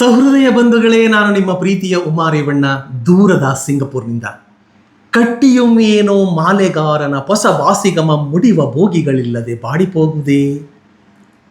ಸಹೃದಯ ಬಂಧುಗಳೇ, ನಾನು ನಿಮ್ಮ ಪ್ರೀತಿಯ ಉಮಾರೇವಣ್ಣ ದೂರದ ಸಿಂಗಪುರ್ನಿಂದ. ಕಟ್ಟಿಯೊಮ್ಮೆಯೇನೋ ಮಾಲೆಗಾರನ ಹೊಸ ವಾಸಿಗಮ ಮುಡಿವ ಭೋಗಿಗಳಿಲ್ಲದೆ ಬಾಡಿಪೋಗುವುದೇ?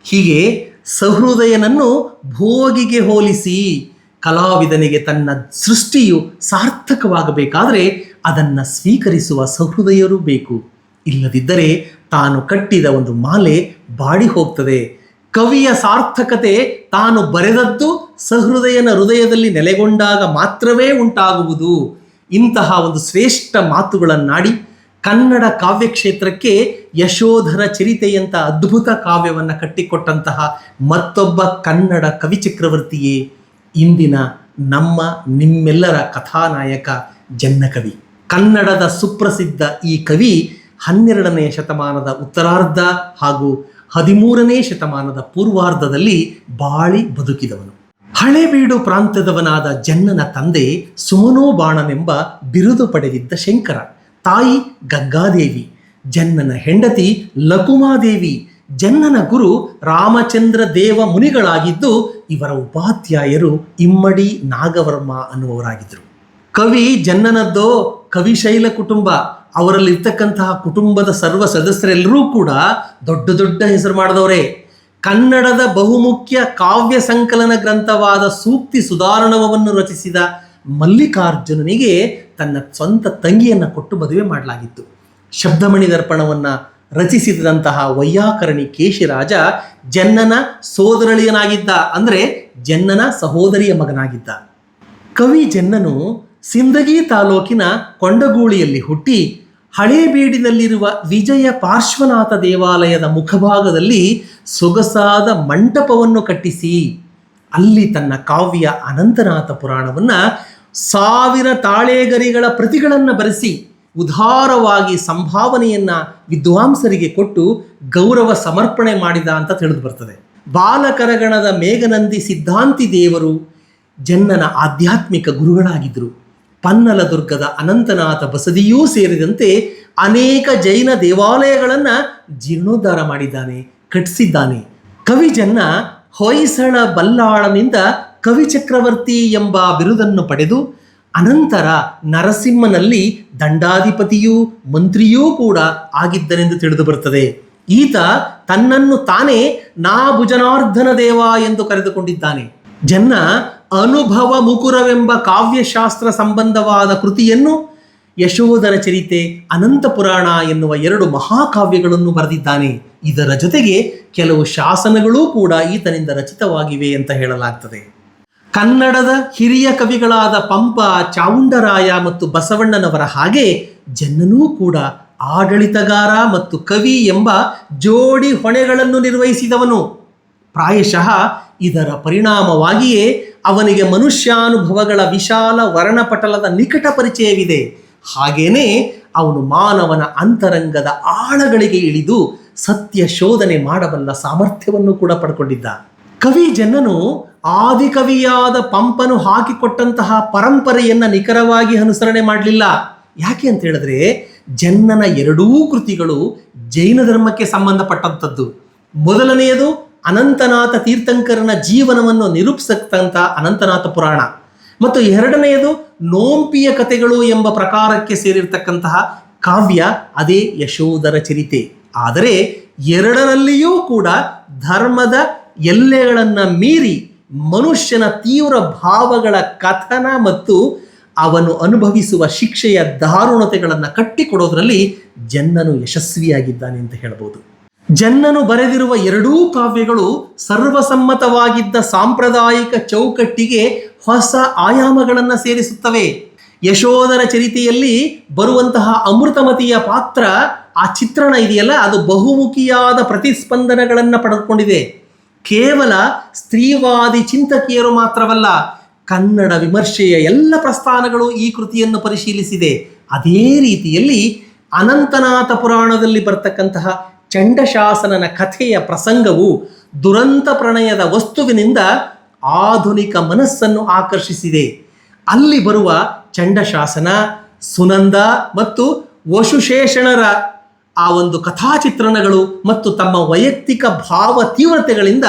ಹೀಗೆ ಸಹೃದಯನನ್ನು ಭೋಗಿಗೆ ಹೋಲಿಸಿ ಕಲಾವಿದನಿಗೆ ತನ್ನ ಸೃಷ್ಟಿಯು ಸಾರ್ಥಕವಾಗಬೇಕಾದರೆ ಅದನ್ನು ಸ್ವೀಕರಿಸುವ ಸಹೃದಯರು ಬೇಕು. ಇಲ್ಲದಿದ್ದರೆ ತಾನು ಕಟ್ಟಿದ ಒಂದು ಮಾಲೆ ಬಾಡಿ ಹೋಗ್ತದೆ. ಕವಿಯ ಸಾರ್ಥಕತೆ ತಾನು ಬರೆದದ್ದು ಸಹೃದಯನ ಹೃದಯದಲ್ಲಿ ನೆಲೆಗೊಂಡಾಗ ಮಾತ್ರವೇ ಉಂಟಾಗುವುದು. ಇಂತಹ ಒಂದು ಶ್ರೇಷ್ಠ ಮಾತುಗಳನ್ನಾಡಿ ಕನ್ನಡ ಕಾವ್ಯಕ್ಷೇತ್ರಕ್ಕೆ ಯಶೋಧರ ಚರಿತೆಯಂಥ ಅದ್ಭುತ ಕಾವ್ಯವನ್ನು ಕಟ್ಟಿಕೊಟ್ಟಂತಹ ಮತ್ತೊಬ್ಬ ಕನ್ನಡ ಕವಿ ಚಕ್ರವರ್ತಿಯೇ ಇಂದಿನ ನಮ್ಮ ನಿಮ್ಮೆಲ್ಲರ ಕಥಾನಾಯಕ ಜನ್ನಕವಿ. ಕನ್ನಡದ ಸುಪ್ರಸಿದ್ಧ ಈ ಕವಿ ಹನ್ನೆರಡನೇ ಶತಮಾನದ ಉತ್ತರಾರ್ಧ ಹಾಗೂ ಹದಿಮೂರನೇ ಶತಮಾನದ ಪೂರ್ವಾರ್ಧದಲ್ಲಿ ಬಾಳಿ ಬದುಕಿದವನು. ಹಳೇಬೀಡು ಪ್ರಾಂತದವನಾದ ಜನ್ನನ ತಂದೆ ಸೋನೋಬಾಣನೆಂಬ ಬಿರುದು ಪಡೆದಿದ್ದ ಶಂಕರ. ತಾಯಿ ಗಂಗಾದೇವಿ, ಜನ್ನನ ಹೆಂಡತಿ ಲಕುಮಾದೇವಿ, ಜನ್ನನ ಗುರು ರಾಮಚಂದ್ರ ದೇವ ಮುನಿಗಳಾಗಿದ್ದು ಇವರ ಉಪಾಧ್ಯಾಯರು ಇಮ್ಮಡಿ ನಾಗವರ್ಮ ಅನ್ನುವರಾಗಿದ್ದರು ಕವಿ ಜನ್ನನದ್ದೋ ಕವಿಶೈಲ ಕುಟುಂಬ, ಅವರಲ್ಲಿರ್ತಕ್ಕಂತಹ ಕುಟುಂಬದ ಸರ್ವ ಸದಸ್ಯರೆಲ್ಲರೂ ಕೂಡ ದೊಡ್ಡ ದೊಡ್ಡ ಹೆಸರು ಮಾಡಿದವರೇ. ಕನ್ನಡದ ಬಹುಮುಖ್ಯ ಕಾವ್ಯ ಸಂಕಲನ ಗ್ರಂಥವಾದ ಸೂಕ್ತಿ ಸುಧಾರಣವನ್ನು ರಚಿಸಿದ ಮಲ್ಲಿಕಾರ್ಜುನನಿಗೆ ತನ್ನ ಸ್ವಂತ ತಂಗಿಯನ್ನು ಕೊಟ್ಟು ಮದುವೆ ಮಾಡಲಾಗಿತ್ತು. ಶಬ್ದಮಣಿ ದರ್ಪಣವನ್ನು ರಚಿಸಿದಂತಹ ವೈಯಾಕರಣಿ ಕೇಶಿರಾಜ ಜನ್ನನ ಸೋದರಳಿಯನಾಗಿದ್ದ, ಅಂದರೆ ಜನ್ನನ ಸಹೋದರಿಯ ಮಗನಾಗಿದ್ದ. ಕವಿ ಜನ್ನನು ಸಿಂದಗಿ ತಾಲೂಕಿನ ಕೊಂಡಗೂಳಿಯಲ್ಲಿ ಹುಟ್ಟಿ ಹಳೇಬೀಡಿನಲ್ಲಿರುವ ವಿಜಯ ಪಾರ್ಶ್ವನಾಥ ದೇವಾಲಯದ ಮುಖಭಾಗದಲ್ಲಿ ಸೊಗಸಾದ ಮಂಟಪವನ್ನು ಕಟ್ಟಿಸಿ, ಅಲ್ಲಿ ತನ್ನ ಕಾವ್ಯ ಅನಂತನಾಥ ಪುರಾಣವನ್ನು ಸಾವಿರ ತಾಳೆಗರಿಗಳ ಪ್ರತಿಗಳನ್ನು ಬರೆಸಿ, ಉದಾರವಾಗಿ ಸಂಭಾವನೆಯನ್ನು ವಿದ್ವಾಂಸರಿಗೆ ಕೊಟ್ಟು ಗೌರವ ಸಮರ್ಪಣೆ ಮಾಡಿದ ಅಂತ ತಿಳಿದು ಬರ್ತದೆ. ಬಾಲಕರಗಣದ ಮೇಘನಂದಿ ಸಿದ್ಧಾಂತಿ ದೇವರು ಜನ್ನನ ಆಧ್ಯಾತ್ಮಿಕ ಗುರುಗಳಾಗಿದ್ದರು. ಪನ್ನಲ ದುರ್ಗದ ಅನಂತನಾಥ ಬಸದಿಯೂ ಸೇರಿದಂತೆ ಅನೇಕ ಜೈನ ದೇವಾಲಯಗಳನ್ನು ಜೀರ್ಣೋದ್ಧಾರ ಮಾಡಿದ್ದಾನೆ, ಕಟ್ಟಿಸಿದ್ದಾನೆ. ಕವಿಜನ್ನ ಹೊಯ್ಸಳ ಬಲ್ಲಾಳನಿಂದ ಕವಿ ಚಕ್ರವರ್ತಿ ಎಂಬ ಬಿರುದನ್ನು ಪಡೆದು ಅನಂತರ ನರಸಿಂಹನಲ್ಲಿ ದಂಡಾಧಿಪತಿಯೂ ಮಂತ್ರಿಯೂ ಕೂಡ ಆಗಿದ್ದನೆಂದು ತಿಳಿದು ಬರುತ್ತದೆ. ಈತ ತನ್ನನ್ನು ತಾನೇ ನಾಭುಜನಾರ್ಧನ ದೇವ ಎಂದು ಕರೆದುಕೊಂಡಿದ್ದಾನೆ. ಜನ್ನ ಅನುಭವ ಮುಕುರವೆಂಬ ಕಾವ್ಯಶಾಸ್ತ್ರ ಸಂಬಂಧವಾದ ಕೃತಿಯನ್ನು ಯಶೋಧರ ಚರಿತೆ ಅನಂತ ಪುರಾಣ ಎನ್ನುವ ಎರಡು ಮಹಾಕಾವ್ಯಗಳನ್ನು ಬರೆದಿದ್ದಾನೆ. ಇದರ ಜೊತೆಗೆ ಕೆಲವು ಶಾಸನಗಳೂ ಕೂಡ ಈತನಿಂದ ರಚಿತವಾಗಿವೆ ಅಂತ ಹೇಳಲಾಗ್ತದೆ. ಕನ್ನಡದ ಹಿರಿಯ ಕವಿಗಳಾದ ಪಂಪ, ಚಾವುಂಡರಾಯ ಮತ್ತು ಬಸವಣ್ಣನವರ ಹಾಗೆ ಜನ್ನನೂ ಕೂಡ ಆಡಳಿತಗಾರ ಮತ್ತು ಕವಿ ಎಂಬ ಜೋಡಿ ಹೊಣೆಗಳನ್ನು ನಿರ್ವಹಿಸಿದವನು. ಪ್ರಾಯಶಃ ಇದರ ಪರಿಣಾಮವಾಗಿಯೇ ಅವನಿಗೆ ಮನುಷ್ಯಾನುಭವಗಳ ವಿಶಾಲ ವರ್ಣಪಟಲದ ನಿಕಟ ಪರಿಚಯವಿದೆ. ಹಾಗೇನೇ ಅವನು ಮಾನವನ ಅಂತರಂಗದ ಆಳಗಳಿಗೆ ಇಳಿದು ಸತ್ಯ ಶೋಧನೆ ಮಾಡಬಲ್ಲ ಸಾಮರ್ಥ್ಯವನ್ನು ಕೂಡ ಪಡ್ಕೊಂಡಿದ್ದ. ಕವಿ ಜನನು ಆದಿಕವಿಯಾದ ಪಂಪನು ಹಾಕಿಕೊಟ್ಟಂತಹ ಪರಂಪರೆಯನ್ನ ನಿಖರವಾಗಿ ಅನುಸರಣೆ ಮಾಡಲಿಲ್ಲ. ಯಾಕೆ ಅಂತ ಹೇಳಿದ್ರೆ ಜನ್ನನ ಎರಡೂ ಕೃತಿಗಳು ಜೈನ ಧರ್ಮಕ್ಕೆ ಸಂಬಂಧಪಟ್ಟಂಥದ್ದು. ಮೊದಲನೆಯದು ಅನಂತನಾಥ ತೀರ್ಥಂಕರನ ಜೀವನವನ್ನು ನಿರೂಪಿಸತಕ್ಕಂಥ ಅನಂತನಾಥ ಪುರಾಣ. ಮತ್ತು ಎರಡನೆಯದು ನೋಂಪಿಯ ಕಥೆಗಳು ಎಂಬ ಪ್ರಕಾರಕ್ಕೆ ಸೇರಿರ್ತಕ್ಕಂತಹ ಕಾವ್ಯ, ಅದೇ ಯಶೋಧರ ಚರಿತೆ. ಆದರೆ ಎರಡರಲ್ಲಿಯೂ ಕೂಡ ಧರ್ಮದ ಎಲ್ಲೆಗಳನ್ನು ಮೀರಿ ಮನುಷ್ಯನ ತೀವ್ರ ಭಾವಗಳ ಕಥನ ಮತ್ತು ಅವನು ಅನುಭವಿಸುವ ಶಿಕ್ಷೆಯ ದಾರುಣತೆಗಳನ್ನು ಕಟ್ಟಿಕೊಡೋದ್ರಲ್ಲಿ ಜನ್ನನು ಯಶಸ್ವಿಯಾಗಿದ್ದಾನೆ ಅಂತ ಹೇಳ್ಬೋದು. ಜನ್ನನು ಬರೆದಿರುವ ಎರಡೂ ಕಾವ್ಯಗಳು ಸರ್ವಸಮ್ಮತವಾಗಿದ್ದ ಸಾಂಪ್ರದಾಯಿಕ ಚೌಕಟ್ಟಿಗೆ ಹೊಸ ಆಯಾಮಗಳನ್ನು ಸೇರಿಸುತ್ತವೆ. ಯಶೋಧರ ಚರಿತೆಯಲ್ಲಿ ಬರುವಂತಹ ಅಮೃತಮತಿಯ ಪಾತ್ರ ಆ ಚಿತ್ರಣ ಇದೆಯಲ್ಲ, ಅದು ಬಹುಮುಖಿಯಾದ ಪ್ರತಿಸ್ಪಂದನಗಳನ್ನು ಪಡೆದುಕೊಂಡಿದೆ. ಕೇವಲ ಸ್ತ್ರೀವಾದಿ ಚಿಂತಕಿಯರು ಮಾತ್ರವಲ್ಲ, ಕನ್ನಡ ವಿಮರ್ಶೆಯ ಎಲ್ಲ ಪ್ರಸ್ಥಾನಗಳು ಈ ಕೃತಿಯನ್ನು ಪರಿಶೀಲಿಸಿದೆ. ಅದೇ ರೀತಿಯಲ್ಲಿ ಅನಂತನಾಥ ಪುರಾಣದಲ್ಲಿ ಬರ್ತಕ್ಕಂತಹ ಚಂಡಶಾಸನನ ಕಥೆಯ ಪ್ರಸಂಗವು ದುರಂತ ಪ್ರಣಯದ ವಸ್ತುವಿನಿಂದ ಆಧುನಿಕ ಮನಸ್ಸನ್ನು ಆಕರ್ಷಿಸಿದೆ. ಅಲ್ಲಿ ಬರುವ ಚಂಡಶಾಸನ, ಸುನಂದ ಮತ್ತು ವಶುಶೇಷಣರ ಆ ಒಂದು ಕಥಾಚಿತ್ರಣಗಳು ಮತ್ತು ತಮ್ಮ ವೈಯಕ್ತಿಕ ಭಾವ ತೀವ್ರತೆಗಳಿಂದ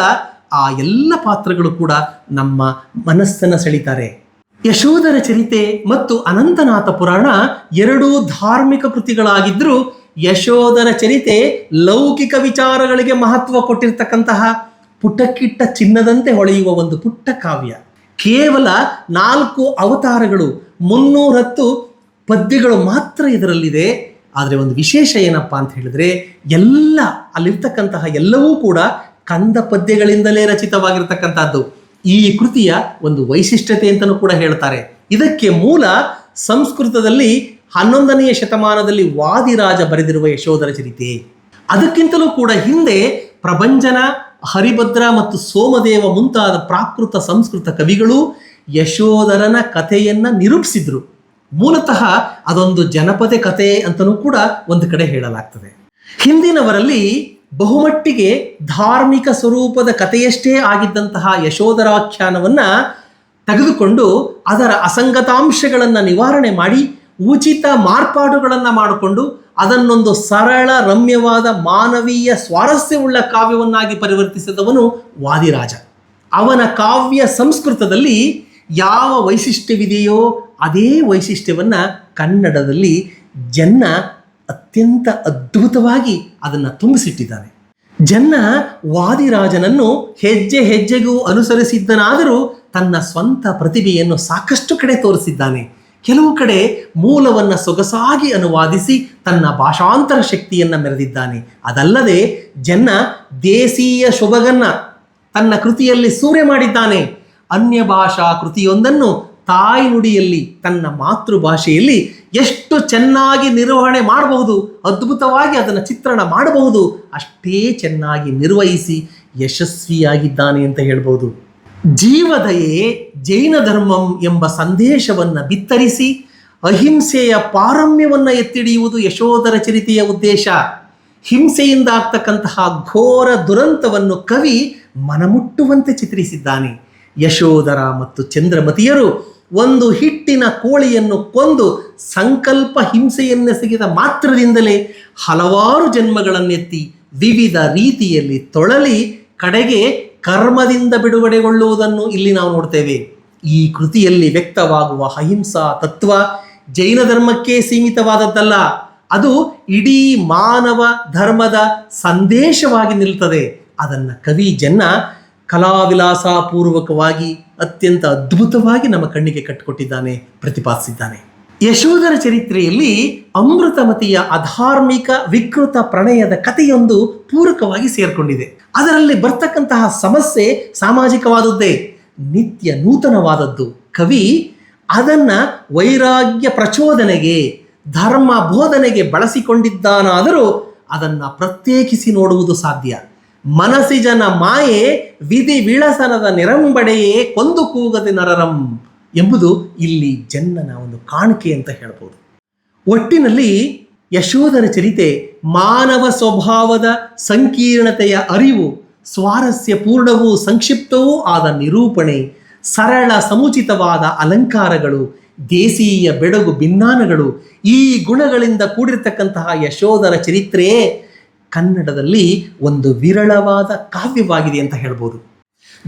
ಆ ಎಲ್ಲ ಪಾತ್ರಗಳು ಕೂಡ ನಮ್ಮ ಮನಸ್ಸನ್ನು ಸೆಳಿತಾರೆ. ಯಶೋಧರ ಚರಿತೆ ಮತ್ತು ಅನಂತನಾಥ ಪುರಾಣ ಎರಡೂ ಧಾರ್ಮಿಕ ಕೃತಿಗಳಾಗಿದ್ದರೂ ಯಶೋಧರ ಚರಿತೆ ಲೌಕಿಕ ವಿಚಾರಗಳಿಗೆ ಮಹತ್ವ ಕೊಟ್ಟಿರ್ತಕ್ಕಂತಹ ಪುಟಕ್ಕಿಟ್ಟ ಚಿನ್ನದಂತೆ ಹೊಳೆಯುವ ಒಂದು ಪುಟ್ಟ ಕಾವ್ಯ. ಕೇವಲ ನಾಲ್ಕು ಅವತಾರಗಳು ಮುನ್ನೂರತ್ತು ಪದ್ಯಗಳು ಮಾತ್ರ ಇದರಲ್ಲಿದೆ. ಆದರೆ ಒಂದು ವಿಶೇಷ ಏನಪ್ಪಾ ಅಂತ ಹೇಳಿದ್ರೆ, ಎಲ್ಲ ಅಲ್ಲಿರ್ತಕ್ಕಂತಹ ಎಲ್ಲವೂ ಕೂಡ ಕಂದ ಪದ್ಯಗಳಿಂದಲೇ ರಚಿತವಾಗಿರ್ತಕ್ಕಂಥದ್ದು. ಈ ಕೃತಿಯ ಒಂದು ವೈಶಿಷ್ಟ್ಯತೆ ಅಂತಲೂ ಕೂಡ ಹೇಳ್ತಾರೆ. ಇದಕ್ಕೆ ಮೂಲ ಸಂಸ್ಕೃತದಲ್ಲಿ ಹನ್ನೊಂದನೆಯ ಶತಮಾನದಲ್ಲಿ ವಾದಿರಾಜ ಬರೆದಿರುವ ಯಶೋಧರ ಚರಿತೆ. ಅದಕ್ಕಿಂತಲೂ ಕೂಡ ಹಿಂದೆ ಪ್ರಭಂಜನ, ಹರಿಭದ್ರ ಮತ್ತು ಸೋಮದೇವ ಮುಂತಾದ ಪ್ರಾಕೃತ ಸಂಸ್ಕೃತ ಕವಿಗಳು ಯಶೋಧರನ ಕಥೆಯನ್ನ ನಿರೂಪಿಸಿದ್ರು. ಮೂಲತಃ ಅದೊಂದು ಜನಪದ ಕಥೆ ಅಂತಲೂ ಕೂಡ ಒಂದು ಕಡೆ ಹೇಳಲಾಗ್ತದೆ. ಹಿಂದಿನವರಲ್ಲಿ ಬಹುಮಟ್ಟಿಗೆ ಧಾರ್ಮಿಕ ಸ್ವರೂಪದ ಕಥೆಯಷ್ಟೇ ಆಗಿದ್ದಂತಹ ಯಶೋಧರಾಖ್ಯಾನವನ್ನ ತೆಗೆದುಕೊಂಡು ಅದರ ಅಸಂಗತಾಂಶಗಳನ್ನು ನಿವಾರಣೆ ಮಾಡಿ ಉಚಿತ ಮಾರ್ಪಾಡುಗಳನ್ನು ಮಾಡಿಕೊಂಡು ಅದನ್ನೊಂದು ಸರಳ, ರಮ್ಯವಾದ, ಮಾನವೀಯ, ಸ್ವಾರಸ್ಯವುಳ್ಳ ಕಾವ್ಯವನ್ನಾಗಿ ಪರಿವರ್ತಿಸಿದವನು ವಾದಿರಾಜ. ಅವನ ಕಾವ್ಯ ಸಂಸ್ಕೃತದಲ್ಲಿ ಯಾವ ವೈಶಿಷ್ಟ್ಯವಿದೆಯೋ ಅದೇ ವೈಶಿಷ್ಟ್ಯವನ್ನು ಕನ್ನಡದಲ್ಲಿ ಜನ್ನ ಅತ್ಯಂತ ಅದ್ಭುತವಾಗಿ ಅದನ್ನು ತುಂಬಿಸಿಟ್ಟಿದ್ದಾನೆ. ಜನ್ನ ವಾದಿರಾಜನನ್ನು ಹೆಜ್ಜೆ ಹೆಜ್ಜೆಗೂ ಅನುಸರಿಸಿದ್ದನಾದರೂ ತನ್ನ ಸ್ವಂತ ಪ್ರತಿಭೆಯನ್ನು ಸಾಕಷ್ಟು ಕಡೆ ತೋರಿಸಿದ್ದಾನೆ. ಕೆಲವು ಕಡೆ ಮೂಲವನ್ನು ಸೊಗಸಾಗಿ ಅನುವಾದಿಸಿ ತನ್ನ ಭಾಷಾಂತರ ಶಕ್ತಿಯನ್ನು ಮೆರೆದಿದ್ದಾನೆ. ಅದಲ್ಲದೆ ಜನ್ನ ದೇಸೀಯ ಶೊಬಗನ್ನ ತನ್ನ ಕೃತಿಯಲ್ಲಿ ಸೂರೆ ಮಾಡಿದ್ದಾನೆ. ಅನ್ಯ ಭಾಷಾ ಕೃತಿಯೊಂದನ್ನು ತಾಯಿ ನುಡಿಯಲ್ಲಿ, ತನ್ನ ಮಾತೃಭಾಷೆಯಲ್ಲಿ ಎಷ್ಟು ಚೆನ್ನಾಗಿ ನಿರ್ವಹಣೆ ಮಾಡಬಹುದು, ಅದ್ಭುತವಾಗಿ ಅದನ್ನು ಚಿತ್ರಣ ಮಾಡಬಹುದು, ಅಷ್ಟೇ ಚೆನ್ನಾಗಿ ನಿರ್ವಹಿಸಿ ಯಶಸ್ವಿಯಾಗಿದ್ದಾನೆ ಅಂತ ಹೇಳ್ಬೋದು. ಜೀವದಯೇ ಜೈನ ಧರ್ಮಂ ಎಂಬ ಸಂದೇಶವನ್ನು ಬಿತ್ತರಿಸಿ ಅಹಿಂಸೆಯ ಪಾರಮ್ಯವನ್ನು ಎತ್ತಿಡಿಯುವುದು ಯಶೋಧರ ಚರಿತೆಯ ಉದ್ದೇಶ. ಹಿಂಸೆಯಿಂದ ಆಗ್ತಕ್ಕಂತಹ ಘೋರ ದುರಂತವನ್ನು ಕವಿ ಮನಮುಟ್ಟುವಂತೆ ಚಿತ್ರಿಸಿದ್ದಾನೆ. ಯಶೋಧರ ಮತ್ತು ಚಂದ್ರಮತಿಯರು ಒಂದು ಹಿಟ್ಟಿನ ಕೋಳಿಯನ್ನು ಕೊಂದು ಸಂಕಲ್ಪ ಹಿಂಸೆಯನ್ನೆಸಗಿದ ಮಾತ್ರದಿಂದಲೇ ಹಲವಾರು ಜನ್ಮಗಳನ್ನೆತ್ತಿ ವಿವಿಧ ರೀತಿಯಲ್ಲಿ ತೊಳಲಿ ಕಡೆಗೆ ಕರ್ಮದಿಂದ ಬಿಡುಗಡೆಗೊಳ್ಳುವುದನ್ನು ಇಲ್ಲಿ ನಾವು ನೋಡ್ತೇವೆ. ಈ ಕೃತಿಯಲ್ಲಿ ವ್ಯಕ್ತವಾಗುವ ಅಹಿಂಸಾ ತತ್ವ ಜೈನ ಧರ್ಮಕ್ಕೆ ಸೀಮಿತವಾದದ್ದಲ್ಲ. ಅದು ಇಡೀ ಮಾನವ ಧರ್ಮದ ಸಂದೇಶವಾಗಿ ನಿಲ್ತದೆ. ಅದನ್ನು ಕವಿ ಜನ್ನ ಕಲಾವಿಲಾಸಪೂರ್ವಕವಾಗಿ ಅತ್ಯಂತ ಅದ್ಭುತವಾಗಿ ನಮ್ಮ ಕಣ್ಣಿಗೆ ಕಟ್ಟಿಕೊಟ್ಟಿದ್ದಾನೆ, ಪ್ರತಿಪಾದಿಸಿದ್ದಾನೆ. ಯಶೋಧರ ಚರಿತ್ರೆಯಲ್ಲಿ ಅಮೃತಮತಿಯ ಅಧಾರ್ಮಿಕ ವಿಕೃತ ಪ್ರಣಯದ ಕಥೆಯೊಂದು ಪೂರಕವಾಗಿ ಸೇರ್ಕೊಂಡಿದೆ. ಅದರಲ್ಲಿ ಬರ್ತಕ್ಕಂತಹ ಸಮಸ್ಯೆ ಸಾಮಾಜಿಕವಾದದ್ದೇ, ನಿತ್ಯ ನೂತನವಾದದ್ದು. ಕವಿ, ಅದನ್ನ ವೈರಾಗ್ಯ ಪ್ರಚೋದನೆಗೆ, ಧರ್ಮ ಬೋಧನೆಗೆ ಬಳಸಿಕೊಂಡಿದ್ದಾನಾದರೂ ಅದನ್ನ ಪ್ರತ್ಯೇಕಿಸಿ ನೋಡುವುದು ಸಾಧ್ಯ. ಮನಸಿಜನ ಮಾಯೆ, ವಿಧಿ ವಿಳಸನದ ನಿರಂಬಡೆಯೇ ಕೊಂದು ಕೂಗದೆ ನರರಂ. ಎಂಬುದು ಇಲ್ಲಿ ಜನ್ನನ ಒಂದು ಕಾಣಿಕೆ ಅಂತ ಹೇಳ್ಬೋದು. ಒಟ್ಟಿನಲ್ಲಿ ಯಶೋಧರ ಚರಿತೆ, ಮಾನವ ಸ್ವಭಾವದ ಸಂಕೀರ್ಣತೆಯ ಅರಿವು, ಸ್ವಾರಸ್ಯಪೂರ್ಣವೂ ಸಂಕ್ಷಿಪ್ತವೂ ಆದ ನಿರೂಪಣೆ, ಸರಳ ಸಮುಚಿತವಾದ ಅಲಂಕಾರಗಳು, ದೇಸೀಯ ಬೆಡಗು ಭಿನ್ನಾನಗಳು, ಈ ಗುಣಗಳಿಂದ ಕೂಡಿರ್ತಕ್ಕಂತಹ ಯಶೋಧರ ಚರಿತ್ರೆಯೇ ಕನ್ನಡದಲ್ಲಿ ಒಂದು ವಿರಳವಾದ ಕಾವ್ಯವಾಗಿದೆ ಅಂತ ಹೇಳ್ಬೋದು.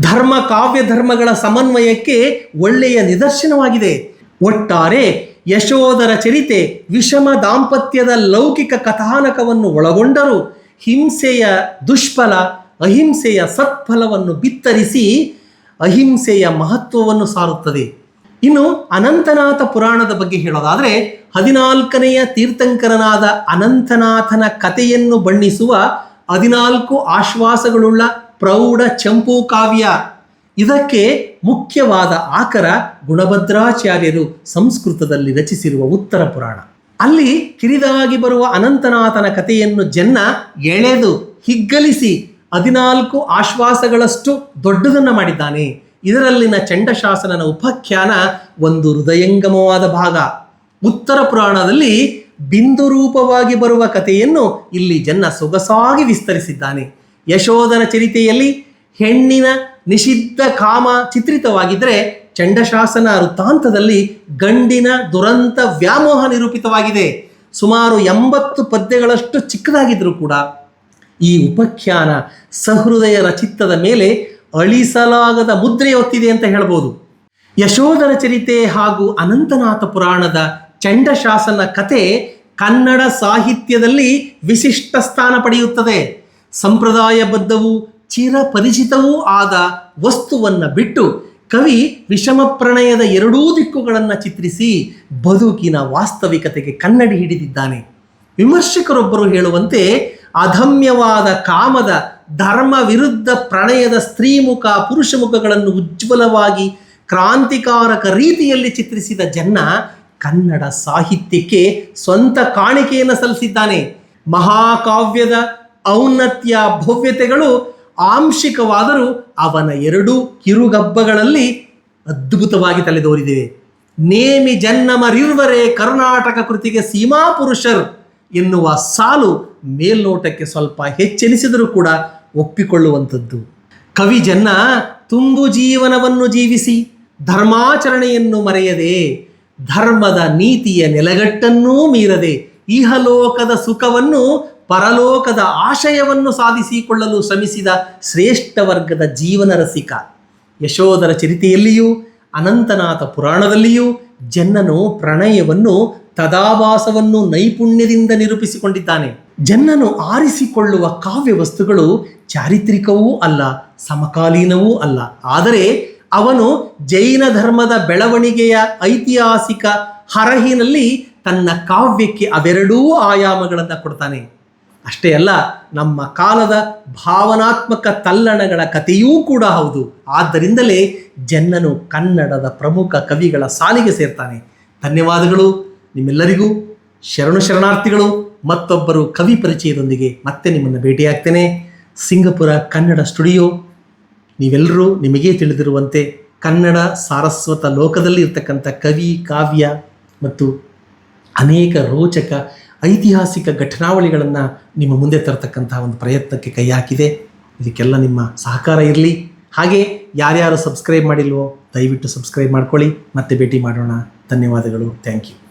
ಧರ್ಮ ಕಾವ್ಯ ಧರ್ಮಗಳ ಸಮನ್ವಯಕ್ಕೆ ಒಳ್ಳೆಯ ನಿದರ್ಶನವಾಗಿದೆ. ಒಟ್ಟಾರೆ ಯಶೋಧರ ಚರಿತೆ ವಿಷಮ ದಾಂಪತ್ಯದ ಲೌಕಿಕ ಕಥಾನಕವನ್ನು ಒಳಗೊಂಡರೂ. ಹಿಂಸೆಯ ದುಷ್ಫಲ, ಅಹಿಂಸೆಯ ಸತ್ಫಲವನ್ನು ಬಿತ್ತರಿಸಿ ಅಹಿಂಸೆಯ ಮಹತ್ವವನ್ನು ಸಾರುತ್ತದೆ. ಇನ್ನು ಅನಂತನಾಥ ಪುರಾಣದ ಬಗ್ಗೆ ಹೇಳೋದಾದರೆ, ಹದಿನಾಲ್ಕನೆಯ ತೀರ್ಥಂಕರನಾದ ಅನಂತನಾಥನ ಕಥೆಯನ್ನು ಬಣ್ಣಿಸುವ ಹದಿನಾಲ್ಕು ಆಶ್ವಾಸಗಳುಳ್ಳ ಪ್ರೌಢ, ಚಂಪು, ಕಾವ್ಯ. ಇದಕ್ಕೆ ಮುಖ್ಯವಾದ ಆಕರ ಗುಣಭದ್ರಾಚಾರ್ಯರು ಸಂಸ್ಕೃತದಲ್ಲಿ ರಚಿಸಿರುವ ಉತ್ತರ ಪುರಾಣ. ಅಲ್ಲಿ ಕಿರಿದಾಗಿ ಬರುವ ಅನಂತನಾಥನ ಕಥೆಯನ್ನು ಜನ್ನ ಎಳೆದು ಹಿಗ್ಗಲಿಸಿ ಹದಿನಾಲ್ಕು ಆಶ್ವಾಸಗಳಷ್ಟು ದೊಡ್ಡದನ್ನ ಮಾಡಿದ್ದಾನೆ. ಇದರಲ್ಲಿನ ಚಂಡಶಾಸನನ ಉಪಾಖ್ಯಾನ ಒಂದು ಹೃದಯಂಗಮವಾದ ಭಾಗ. ಉತ್ತರ ಪುರಾಣದಲ್ಲಿ ಬಿಂದು ರೂಪವಾಗಿ ಬರುವ ಕಥೆಯನ್ನು ಇಲ್ಲಿ ಜನ್ನ ಸೊಗಸಾಗಿ ವಿಸ್ತರಿಸಿದ್ದಾನೆ. ಯಶೋಧರ ಚರಿತೆಯಲ್ಲಿ ಹೆಣ್ಣಿನ ನಿಷಿದ್ಧ ಕಾಮ ಚಿತ್ರಿತವಾಗಿದ್ದರೆ ಚಂಡಶಾಸನ ವೃತ್ತಾಂತದಲ್ಲಿ ಗಂಡಿನ ದುರಂತ ವ್ಯಾಮೋಹ ನಿರೂಪಿತವಾಗಿದೆ. ಸುಮಾರು ಎಂಬತ್ತು ಪದ್ಯಗಳಷ್ಟು ಚಿಕ್ಕದಾಗಿದ್ರೂ ಕೂಡ ಈ ಉಪಖ್ಯಾನ ಸಹೃದಯರ ಚಿತ್ತದ ಮೇಲೆ ಅಳಿಸಲಾಗದ ಮುದ್ರೆ ಒತ್ತಿದೆ ಅಂತ ಹೇಳ್ಬೋದು. ಯಶೋಧರ ಚರಿತೆ ಹಾಗೂ ಅನಂತನಾಥ ಪುರಾಣದ ಚಂಡಶಾಸನ ಕತೆ ಕನ್ನಡ ಸಾಹಿತ್ಯದಲ್ಲಿ ವಿಶಿಷ್ಟ ಸ್ಥಾನ ಪಡೆಯುತ್ತದೆ. ಸಂಪ್ರದಾಯಬದ್ಧವೂ ಚಿರಪರಿಚಿತವೂ ಆದ ವಸ್ತುವನ್ನು ಬಿಟ್ಟು ಕವಿ ವಿಷಮ ಪ್ರಣಯದ ಎರಡೂ ದಿಕ್ಕುಗಳನ್ನು ಚಿತ್ರಿಸಿ ಬದುಕಿನ ವಾಸ್ತವಿಕತೆಗೆ ಕನ್ನಡಿ ಹಿಡಿದಿದ್ದಾನೆ. ವಿಮರ್ಶಕರೊಬ್ಬರು ಹೇಳುವಂತೆ ಅಧಮ್ಯವಾದ ಕಾಮದ ಧರ್ಮ ವಿರುದ್ಧ ಪ್ರಣಯದ ಸ್ತ್ರೀಮುಖ ಪುರುಷ ಮುಖಗಳನ್ನು ಉಜ್ವಲವಾಗಿ ಕ್ರಾಂತಿಕಾರಕ ರೀತಿಯಲ್ಲಿ ಚಿತ್ರಿಸಿದ ಜನ್ನ ಕನ್ನಡ ಸಾಹಿತ್ಯಕ್ಕೆ ಸ್ವಂತ ಕಾಣಿಕೆಯನ್ನು ಸಲ್ಲಿಸಿದ್ದಾನೆ. ಮಹಾಕಾವ್ಯದ ಔನ್ನತ್ಯ ಭವ್ಯತೆಗಳು ಆಂಶಿಕವಾದರೂ ಅವನ ಎರಡೂ ಕಿರುಗಬ್ಬಗಳಲ್ಲಿ ಅದ್ಭುತವಾಗಿ ತಲೆದೋರಿದಿವೆ. ನೇಮಿ ಜನ್ನಮರಿರ್ವರೇ ಕರ್ನಾಟಕ ಕೃತಿಗೆ ಸೀಮಾ ಪುರುಷರ್ ಎನ್ನುವ ಸಾಲು ಮೇಲ್ನೋಟಕ್ಕೆ ಸ್ವಲ್ಪ ಹೆಚ್ಚೆನಿಸಿದರೂ ಕೂಡ ಒಪ್ಪಿಕೊಳ್ಳುವಂಥದ್ದು. ಕವಿ ಜನ್ನ ತುಂಬು ಜೀವನವನ್ನು ಜೀವಿಸಿ, ಧರ್ಮಾಚರಣೆಯನ್ನು ಮರೆಯದೆ, ಧರ್ಮದ ನೀತಿಯ ನೆಲಗಟ್ಟನ್ನೂ ಮೀರದೆ, ಇಹಲೋಕದ ಸುಖವನ್ನು ಪರಲೋಕದ ಆಶಯವನ್ನು ಸಾಧಿಸಿಕೊಳ್ಳಲು ಶ್ರಮಿಸಿದ ಶ್ರೇಷ್ಠ ವರ್ಗದ ಜೀವನ ರಸಿಕ, ಯಶೋಧರ ಚರಿತೆಯಲ್ಲಿಯೂ, ಅನಂತನಾಥ ಪುರಾಣದಲ್ಲಿಯೂ ಜನ್ನನು ಪ್ರಣಯವನ್ನು, ತದಾಭಾಸವನ್ನು ನೈಪುಣ್ಯದಿಂದ ನಿರೂಪಿಸಿಕೊಂಡಿದ್ದಾನೆ. ಜನ್ನನು ಆರಿಸಿಕೊಳ್ಳುವ ಕಾವ್ಯ ವಸ್ತುಗಳು ಚಾರಿತ್ರಿಕವೂ ಅಲ್ಲ, ಸಮಕಾಲೀನವೂ ಅಲ್ಲ. ಆದರೆ ಅವನು ಜೈನ ಧರ್ಮದ ಬೆಳವಣಿಗೆಯ ಐತಿಹಾಸಿಕ ಹರಹಿನಲ್ಲಿ ತನ್ನ ಕಾವ್ಯಕ್ಕೆ ಅವೆರಡೂ ಆಯಾಮಗಳನ್ನು ಕೊಡ್ತಾನೆ. ಅಷ್ಟೇ ಅಲ್ಲ, ನಮ್ಮ ಕಾಲದ ಭಾವನಾತ್ಮಕ ತಲ್ಲಣಗಳ ಕಥೆಯೂ ಕೂಡ ಹೌದು. ಆದ್ದರಿಂದಲೇ ಜನ್ನನು ಕನ್ನಡದ ಪ್ರಮುಖ ಕವಿಗಳ ಸಾಲಿಗೆ ಸೇರ್ತಾನೆ. ಧನ್ಯವಾದಗಳು ನಿಮ್ಮೆಲ್ಲರಿಗೂ. ಶರಣು ಶರಣಾರ್ಥಿಗಳು, ಮತ್ತೊಬ್ಬರು ಕವಿ ಪರಿಚಯದೊಂದಿಗೆ ಮತ್ತೆ ನಿಮ್ಮನ್ನು ಭೇಟಿಯಾಗ್ತೇನೆ. Singapore Kannada studio. ನೀವೆಲ್ಲರೂ ನಿಮಗೇ ತಿಳಿದಿರುವಂತೆ ಕನ್ನಡ ಸಾರಸ್ವತ ಲೋಕದಲ್ಲಿ ಇರ್ತಕ್ಕಂಥ ಕವಿ, ಕಾವ್ಯ ಮತ್ತು ಅನೇಕ ರೋಚಕ ಐತಿಹಾಸಿಕ ಘಟನಾವಳಿಗಳನ್ನು ನಿಮ್ಮ ಮುಂದೆ ತರತಕ್ಕಂತಹ ಒಂದು ಪ್ರಯತ್ನಕ್ಕೆ ಕೈ ಹಾಕಿದೆ. ಇದಕ್ಕೆಲ್ಲ ನಿಮ್ಮ ಸಹಕಾರ ಇರಲಿ. ಹಾಗೆ ಯಾರ್ಯಾರು ಸಬ್ಸ್ಕ್ರೈಬ್ ಮಾಡಿಲ್ವೋ ದಯವಿಟ್ಟು ಸಬ್ಸ್ಕ್ರೈಬ್ ಮಾಡ್ಕೊಳ್ಳಿ. ಮತ್ತೆ ಭೇಟಿ ಮಾಡೋಣ. ಧನ್ಯವಾದಗಳು. Thank you.